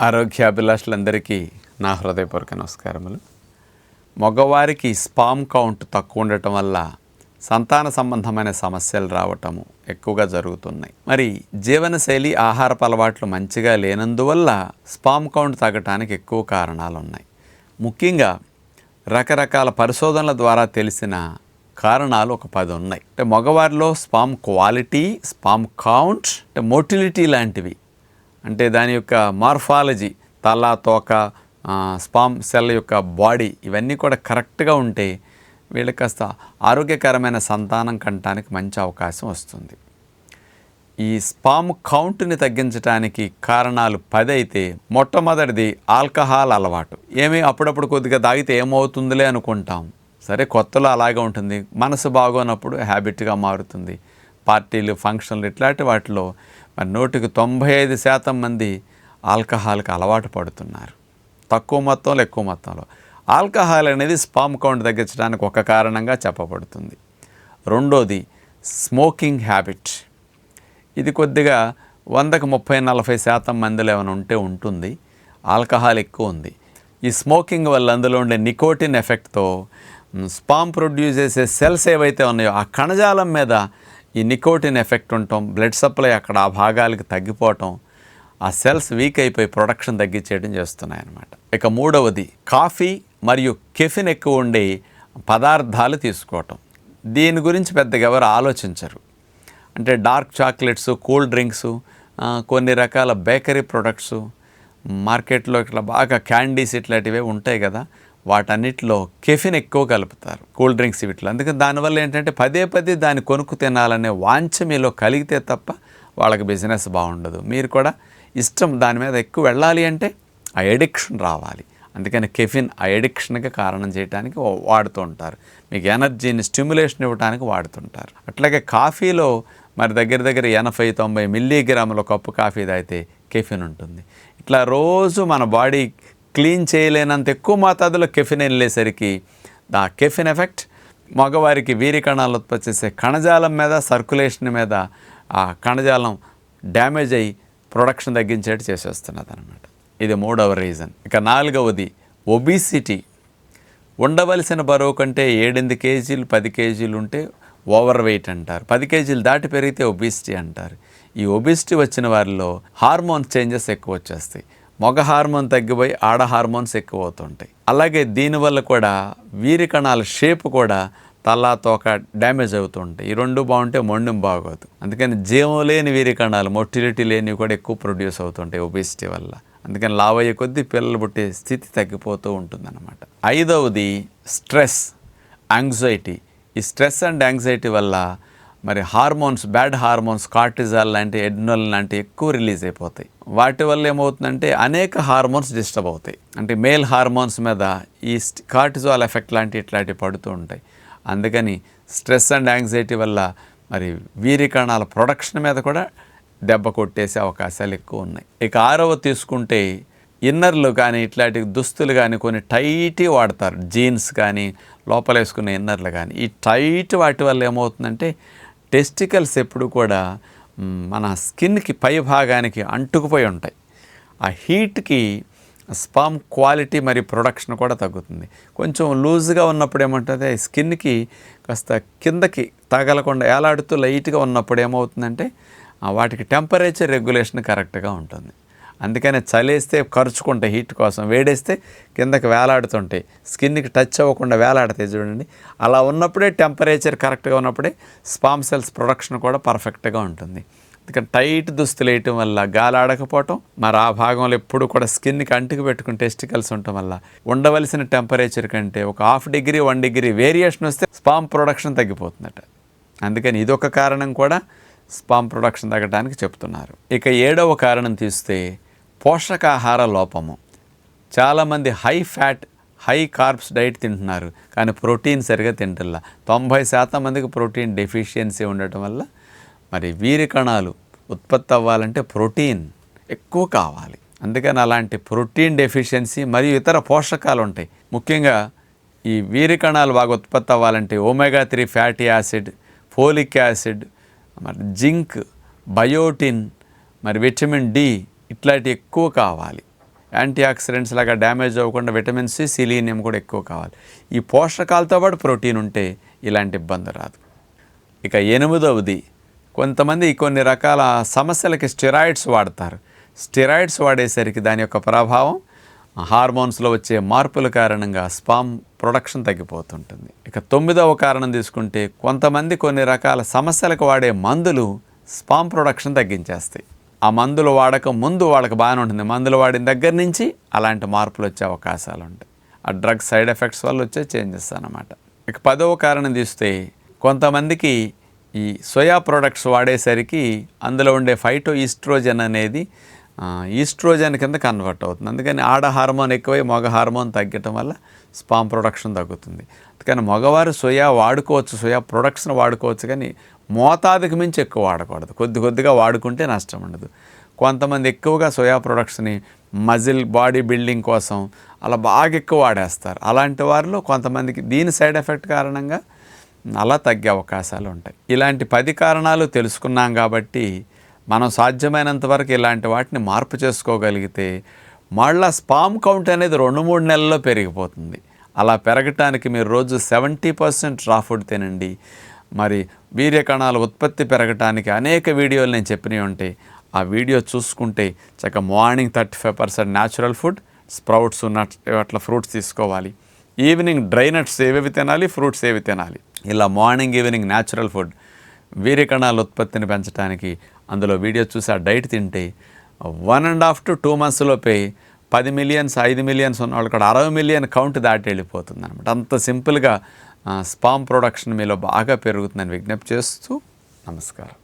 ఆరోగ్యాభిలాషులందరికీ నా హృదయపూర్వక నమస్కారములు. మగవారికి స్పామ్ కౌంట్ తక్కువ ఉండటం వల్ల సంతాన సంబంధమైన సమస్యలు రావటము ఎక్కువగా జరుగుతున్నాయి. మరి జీవనశైలి ఆహారపు అలవాట్లు మంచిగా లేనందువల్ల స్పామ్ కౌంట్ తగ్గటానికి ఎక్కువ కారణాలు ఉన్నాయి ముఖ్యంగా రకరకాల పరిశోధనల ద్వారా తెలిసిన కారణాలు ఒక పది ఉన్నాయి. అంటే మగవారిలో స్పామ్ క్వాలిటీ స్పామ్ కౌంట్ అంటే మోటిలిటీ లాంటివి అంటే దాని యొక్క మార్ఫాలజీ తల తోక స్పామ్ సెల్ యొక్క బాడీ ఇవన్నీ కూడా కరెక్ట్గా ఉంటే వీళ్ళకి కాస్త ఆరోగ్యకరమైన సంతానం కంటానికి మంచి అవకాశం వస్తుంది. ఈ స్పామ్ కౌంట్ని తగ్గించడానికి కారణాలు పది అయితే మొట్టమొదటిది ఆల్కహాల్ అలవాటు. ఏమి అప్పుడప్పుడు కొద్దిగా తాగితే ఏమవుతుందిలే అనుకుంటాం. సరే కొత్తలో అలాగే ఉంటుంది. మనసు బాగోనప్పుడు హ్యాబిట్గా మారుతుంది. పార్టీలు ఫంక్షన్లు ఇట్లాంటి వాటిలో మరి నూటికి తొంభై ఐదు శాతం మంది ఆల్కహాల్కి అలవాటు పడుతున్నారు. తక్కువ మొత్తంలో ఎక్కువ మొత్తంలో. ఆల్కహాల్ అనేది స్పామ్ కౌంట్ తగ్గించడానికి ఒక కారణంగా చెప్పబడుతుంది. రెండోది స్మోకింగ్ హ్యాబిట్. ఇది కొద్దిగా వందకు ముప్పై నలభై శాతం మందిలో ఏమైనా ఉంటే ఉంటుంది. ఆల్కహాల్ ఎక్కువ ఉంది. ఈ స్మోకింగ్ వల్ల అందులో ఉండే నికోటిన్ ఎఫెక్ట్తో స్పామ్ ప్రొడ్యూస్ చేసే సెల్స్ ఏవైతే ఉన్నాయో ఆ కణజాలం మీద ఈ నికోటిన్ ఎఫెక్ట్ ఉండటం బ్లడ్ సప్లై అక్కడ ఆ భాగాలకి తగ్గిపోవటం ఆ సెల్స్ వీక్ అయిపోయి ప్రొడక్షన్ తగ్గించేయడం చేస్తున్నాయన్నమాట. ఇక మూడవది కాఫీ మరియు కెఫిన్ ఎక్కువ ఉండే పదార్థాలు తీసుకోవటం. దీని గురించి పెద్దగా ఎవరు ఆలోచించరు. అంటే డార్క్ చాక్లెట్స్ కూల్ డ్రింక్స్ కొన్ని రకాల బేకరీ ప్రొడక్ట్స్ మార్కెట్లో ఇట్లా బాగా క్యాండీస్ ఇట్లాంటివే ఉంటాయి కదా. వాటన్నిటిలో కెఫిన్ ఎక్కువ కలుపుతారు కూల్ డ్రింక్స్ వీటిలో. అందుకని దానివల్ల ఏంటంటే పదే పదే దాన్ని కొనుక్కు తినాలనే వాంఛ మీలో కలిగితే తప్ప వాళ్ళకి బిజినెస్ బాగుండదు. మీరు కూడా ఇష్టం దాని మీద ఎక్కువ వెళ్ళాలి అంటే ఆ ఎడిక్షన్ రావాలి. అందుకని కెఫిన్ ఆ ఎడిక్షన్కి కారణం చేయడానికి వాడుతూ ఉంటారు. మీకు ఎనర్జీని స్టిమ్యులేషన్ ఇవ్వడానికి వాడుతుంటారు అట్లాగే కాఫీలో మరి దగ్గర దగ్గర ఎనభై తొంభై మిల్లీగ్రాముల కప్పు కాఫీ తాగితే కెఫిన్ ఉంటుంది. ఇట్లా రోజు మన బాడీ క్లీన్ చేయలేనంత ఎక్కువ మోతాదులో కెఫిన్ వెళ్ళేసరికి ఆ కెఫిన్ ఎఫెక్ట్. మగవారికి వీరి కణాలు ఉత్పత్తి చేసే కణజాలం మీద సర్కులేషన్ మీద ఆ కణజాలం డ్యామేజ్ అయ్యి ప్రొడక్షన్ తగ్గించేట్టు చేసేస్తున్నది అనమాట ఇది మూడవ రీజన్. ఇక నాలుగవది ఒబిసిటీ. ఉండవలసిన బరువు కంటే ఏడెనిమిది కేజీలు పది కేజీలు ఉంటే ఓవర్ వెయిట్ అంటారు. పది కేజీలు దాటి పెరిగితే ఒబిసిటీ అంటారు. ఈ ఒబిసిటీ వచ్చిన వారిలో హార్మోన్ చేంజెస్ ఎక్కువ వచ్చేస్తాయి. మగ హార్మోన్ తగ్గిపోయి ఆడ హార్మోన్స్ ఎక్కువ అవుతుంటాయి అలాగే దీనివల్ల కూడా వీరి కణాల షేప్ కూడా తల తోక డ్యామేజ్ అవుతుంటాయి. ఈ రెండు బాగుంటే మొండెం బాగోదు. అందుకని జీవం లేని వీరి కణాలు మొటిలిటీ లేనివి కూడా ఎక్కువ ప్రొడ్యూస్ అవుతుంటాయి ఒబిసిటీ వల్ల. అందుకని లావయ్యే కొద్దీ పిల్లలు పుట్టే స్థితి తగ్గిపోతూ ఉంటుందన్నమాట. ఐదవది స్ట్రెస్ యాంగ్జైటీ ఈ స్ట్రెస్ అండ్ యాంగ్జైటీ వల్ల మరి హార్మోన్స్ బ్యాడ్ హార్మోన్స్ కార్టిజాల్ లాంటి ఎడ్నల్ లాంటి ఎక్కువ రిలీజ్ అయిపోతాయి. వాటి వల్ల ఏమవుతుందంటే అనేక హార్మోన్స్ డిస్టర్బ్ అవుతాయి. అంటే మేల్ హార్మోన్స్ మీద ఈ కార్టిజాల్ ఎఫెక్ట్ లాంటి ఇట్లాంటివి పడుతూ ఉంటాయి. అందుకని స్ట్రెస్ అండ్ యాంగ్జైటీ వల్ల మరి వీరి కణాల ప్రొడక్షన్ మీద కూడా దెబ్బ కొట్టేసే అవకాశాలు ఎక్కువ ఉన్నాయి. ఇక ఆరవ తీసుకుంటే ఇన్నర్లు కానీ ఇట్లాంటి దుస్తులు కానీ కొన్ని టైట్ వాడతారు. జీన్స్ కానీ లోపల వేసుకునే ఇన్నర్లు కానీ. ఈ టైట్ వాటి వల్ల ఏమవుతుందంటే టెస్టికల్స్ ఎప్పుడు కూడా మన స్కిన్కి పై భాగానికి అంటుకుపోయి ఉంటాయి. ఆ హీట్కి స్పామ్ క్వాలిటీ మరి ప్రొడక్షన్ కూడా తగ్గుతుంది. కొంచెం లూజ్గా ఉన్నప్పుడు ఏమంటుంది స్కిన్కి కాస్త కిందకి తగలకుండా ఏలాడుతూ లైట్గా ఉన్నప్పుడు ఏమవుతుందంటే వాటికి టెంపరేచర్ రెగ్యులేషన్ కరెక్ట్గా ఉంటుంది. అందుకనే చలేస్తే ఖర్చుకుంటాయి హీట్ కోసం. వేడేస్తే కిందకి వేలాడుతుంటాయి. స్కిన్కి టచ్ అవ్వకుండా వేలాడతాయి చూడండి. అలా ఉన్నప్పుడే టెంపరేచర్ కరెక్ట్గా ఉన్నప్పుడే స్పామ్ సెల్స్ ప్రొడక్షన్ కూడా పర్ఫెక్ట్గా ఉంటుంది. అందుకని టైట్ దుస్తులు వేయటం వల్ల గాలి ఆడకపోవటం మరి ఆ భాగంలో ఎప్పుడు కూడా స్కిన్కి అంటుకు పెట్టుకుని టెస్టికల్స్ ఉండటం వల్ల ఉండవలసిన టెంపరేచర్ కంటే ఒక half degree one degree variation వస్తే స్పామ్ ప్రొడక్షన్ తగ్గిపోతుందట. అందుకని ఇదొక కారణం కూడా స్పామ్ ప్రొడక్షన్ తగ్గడానికి చెప్తున్నారు. ఇక ఏడవ కారణం తీస్తే పోషకాహార లోపము. చాలామంది high fat high carbs diet తింటున్నారు కానీ ప్రోటీన్ సరిగా తింటల్లా. తొంభై శాతం మందికి ప్రోటీన్ డెఫిషియన్సీ ఉండటం వల్ల మరి వీరి కణాలు ఉత్పత్తి అవ్వాలంటే ప్రోటీన్ ఎక్కువ కావాలి. అందుకని అలాంటి ప్రోటీన్ డెఫిషియన్సీ మరియు ఇతర పోషకాలు ఉంటాయి. ముఖ్యంగా ఈ వీరి కణాలు బాగా ఉత్పత్తి అవ్వాలంటే omega three fatty acid folic acid మరి జింక్ బయోటిన్ మరి విటమిన్ డి ఇట్లాంటి ఎక్కువ కావాలి. యాంటీ ఆక్సిడెంట్స్ లాగా డ్యామేజ్ అవ్వకుండా విటమిన్ సి సిలీనియం కూడా ఎక్కువ కావాలి. ఈ పోషకాలతో పాటు ప్రోటీన్ ఉంటే ఇలాంటి ఇబ్బంది రాదు. ఇక ఎనిమిదవది కొంతమంది కొన్ని రకాల సమస్యలకి స్టెరాయిడ్స్ వాడతారు. స్టెరాయిడ్స్ వాడేసరికి దాని యొక్క ప్రభావం హార్మోన్స్లో వచ్చే మార్పుల కారణంగా స్పామ్ ప్రొడక్షన్ తగ్గిపోతుంటుంది. ఇక తొమ్మిదవ కారణం తీసుకుంటే కొంతమంది కొన్ని రకాల సమస్యలకు వాడే మందులు స్పామ్ ప్రొడక్షన్ తగ్గించేస్తాయి. ఆ మందులు వాడక ముందు వాళ్ళకి బాగానే ఉంటుంది. మందులు వాడిన దగ్గర నుంచి అలాంటి మార్పులు వచ్చే అవకాశాలు ఉంటాయి. ఆ డ్రగ్ సైడ్ ఎఫెక్ట్స్ వల్ల వచ్చే చేంజెస్ అన్నమాట. ఇక పదవ కారణం తీస్తే కొంతమందికి ఈ సోయా ప్రొడక్ట్స్ వాడేసరికి అందులో ఉండే ఫైటో ఈస్ట్రోజన్ అనేది ఈస్ట్రోజన్ కింద కన్వర్ట్ అవుతుంది. అందుకని ఆడ హార్మోన్ ఎక్కువై మగ హార్మోన్ తగ్గటం వల్ల స్పామ్ ప్రొడక్షన్ తగ్గుతుంది. అందుకని మగవారు సోయా వాడుకోవచ్చు సోయా ప్రొడక్ట్స్ని వాడుకోవచ్చు కానీ మోతాదుకి మించి ఎక్కువ వాడకూడదు. కొద్ది కొద్దిగా వాడుకుంటే నష్టం ఉండదు. కొంతమంది ఎక్కువగా సోయా ప్రొడక్ట్స్ని మజిల్ బాడీ బిల్డింగ్ కోసం అలా బాగా ఎక్కువ వాడేస్తారు. అలాంటి వారిలో కొంతమందికి దీని సైడ్ ఎఫెక్ట్ కారణంగా అలా తగ్గే అవకాశాలు ఉంటాయి. ఇలాంటి పది కారణాలు తెలుసుకున్నాం కాబట్టి మనం సాధ్యమైనంత వరకు ఇలాంటి వాటిని మార్పు చేసుకోగలిగితే మళ్ళా స్పామ్ కౌంట్ అనేది రెండు మూడు నెలల్లో పెరిగిపోతుంది. అలా పెరగటానికి మీరు రోజు సెవెంటీ పర్సెంట్ రా ఫుడ్ తినండి. మరి వీర్యకణాల ఉత్పత్తి పెరగటానికి అనేక వీడియోలు నేను చెప్పినవి ఉంటాయి ఆ వీడియో చూసుకుంటే చక్క morning thirty five percent natural food sprouts nuts అట్లా ఫ్రూట్స్ తీసుకోవాలి. ఈవినింగ్ డ్రై నట్స్ ఏవేవి తినాలి ఫ్రూట్స్ ఏవి తినాలి. ఇలా మార్నింగ్ ఈవినింగ్ న్యాచురల్ ఫుడ్ వీర్యకణాల ఉత్పత్తిని పెంచడానికి అందులో వీడియో చూసి ఆ డైట్ తింటే one and half to two మంత్స్లోపే పది మిలియన్స్ ఐదు మిలియన్స్ ఉన్న వాళ్ళు కూడా అరవై మిలియన్ కౌంట్ దాటి వెళ్ళిపోతుంది అనమాట అంత సింపుల్గా స్పామ్ ప్రొడక్షన్ మీలో బాగా పెరుగుతుందని విజ్ఞప్తి చేస్తూ నమస్కారం.